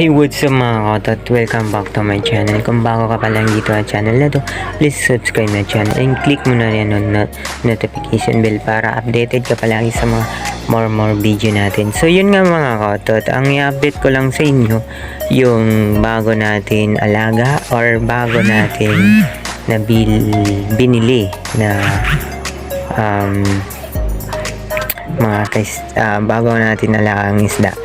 Hey, what's up mga kotot? Welcome back to my channel. Kung bago ka pa lang dito sa channel na to, please subscribe my channel and click mo na rin yung not- notification bell para updated ka palagi sa mga more more video natin. So yun nga mga kotot, ang i-update ko lang sa inyo yung bago natin alaga or bago natin na bil, binili na um, mga kais, ah, bago natin alagang isda.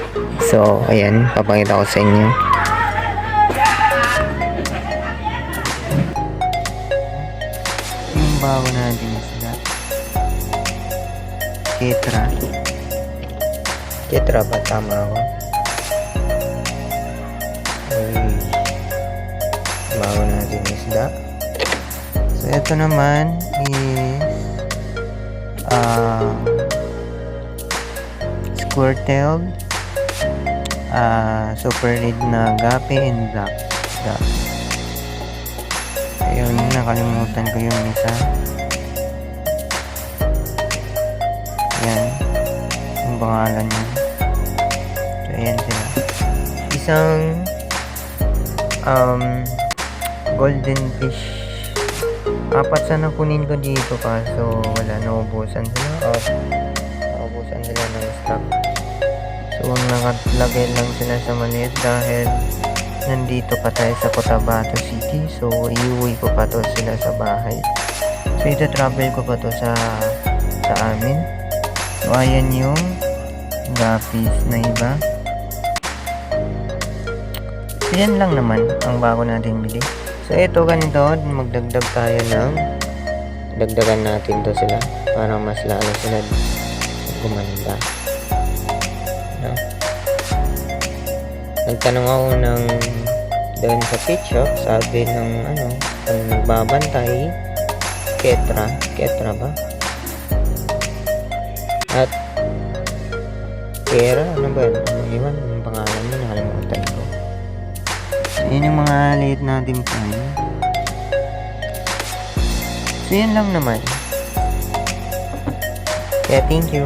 So, ayan, papakita ko sa inyo. Yung bago natin isda. Ketra. Ketra ba? Tama ako? Uy. Bago natin isda. So, ito naman is um, squirtle ah super red na gapi and black duck. Ayun, nakalimutan ko yung isa. Yan. Yung pangalan niya. So, ayan sila. Isang um, golden fish. Apat sana kunin ko dito kaso wala, naubusan sila. Or, naubusan sila ng stock. Ang nakalagay lang sila sa maliit dahil nandito pa tayo sa Cotabato City. So, iuwi ko pa to sila sa bahay. So, ito travel ko pa to sa sa amin. So, ayan yung guppies na iba. So, yan lang naman ang bago natin bili. So, ito ganito, magdagdag tayo ng dagdagan natin to sila para mas lalo sila gumanda. No? Nagtanong ako ng doon sa pet shop, sabi ng ano, ang nagbabantay, Ketra, Ketra ba? At Kera, ano ba? Ano iwan? Yung pangalan mo, nakalimutan ko. So, yun yung mga liit natin plan. So, yun lang naman. Kaya, thank you.